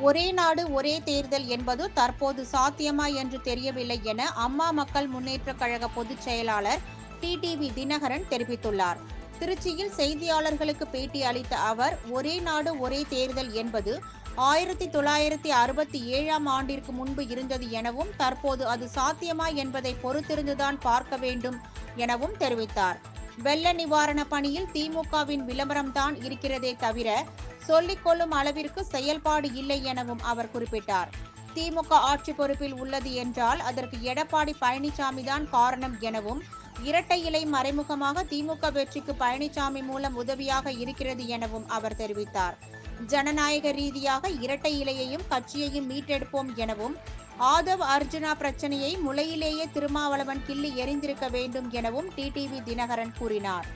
ஒரே நாடு ஒரே தேர்தல் என்பது தற்போது சாத்தியமா என்று தெரியவில்லை என அம்மா மக்கள் முன்னேற்றக் கழக பொதுச் செயலாளர் டிடிவி தினகரன் தெரிவித்துள்ளார். திருச்சியில் செய்தியாளர்களுக்கு பேட்டி அளித்த அவர் ஒரே நாடு ஒரே தேர்தல் என்பது ஆயிரத்தி தொள்ளாயிரத்தி அறுபத்தி ஏழாம் ஆண்டிற்கு முன்பு இருந்தது எனவும் தற்போது அது சாத்தியமா என்பதை பொறுத்திருந்துதான் பார்க்க வேண்டும் எனவும் தெரிவித்தார். வெள்ள நிவாரண பணியில் திமுகவின் விளம்பரம்தான் இருக்கிறதே தவிர சொல்லிக்கொள்ளும் அளவிற்கு செயல்பாடு இல்லை எனவும் அவர் குறிப்பிட்டார். திமுக ஆட்சி பொறுப்பில் உள்ளது என்றால் அதற்கு எடப்பாடி பழனிசாமி தான் காரணம் எனவும் இரட்டை இலை மறைமுகமாக திமுக வெற்றிக்கு பழனிசாமி மூலம் உதவியாக இருக்கிறது எனவும் அவர் தெரிவித்தார். ஜனநாயக ரீதியாக இரட்டை இலையையும் கட்சியையும் மீட்டெடுப்போம் எனவும் ஆதவ் அர்ஜுனா பிரச்சனையை முளையிலேயே திருமாவளவன் கிள்ளி எறிந்திருக்க வேண்டும் எனவும் டிடிவி தினகரன் கூறினார்.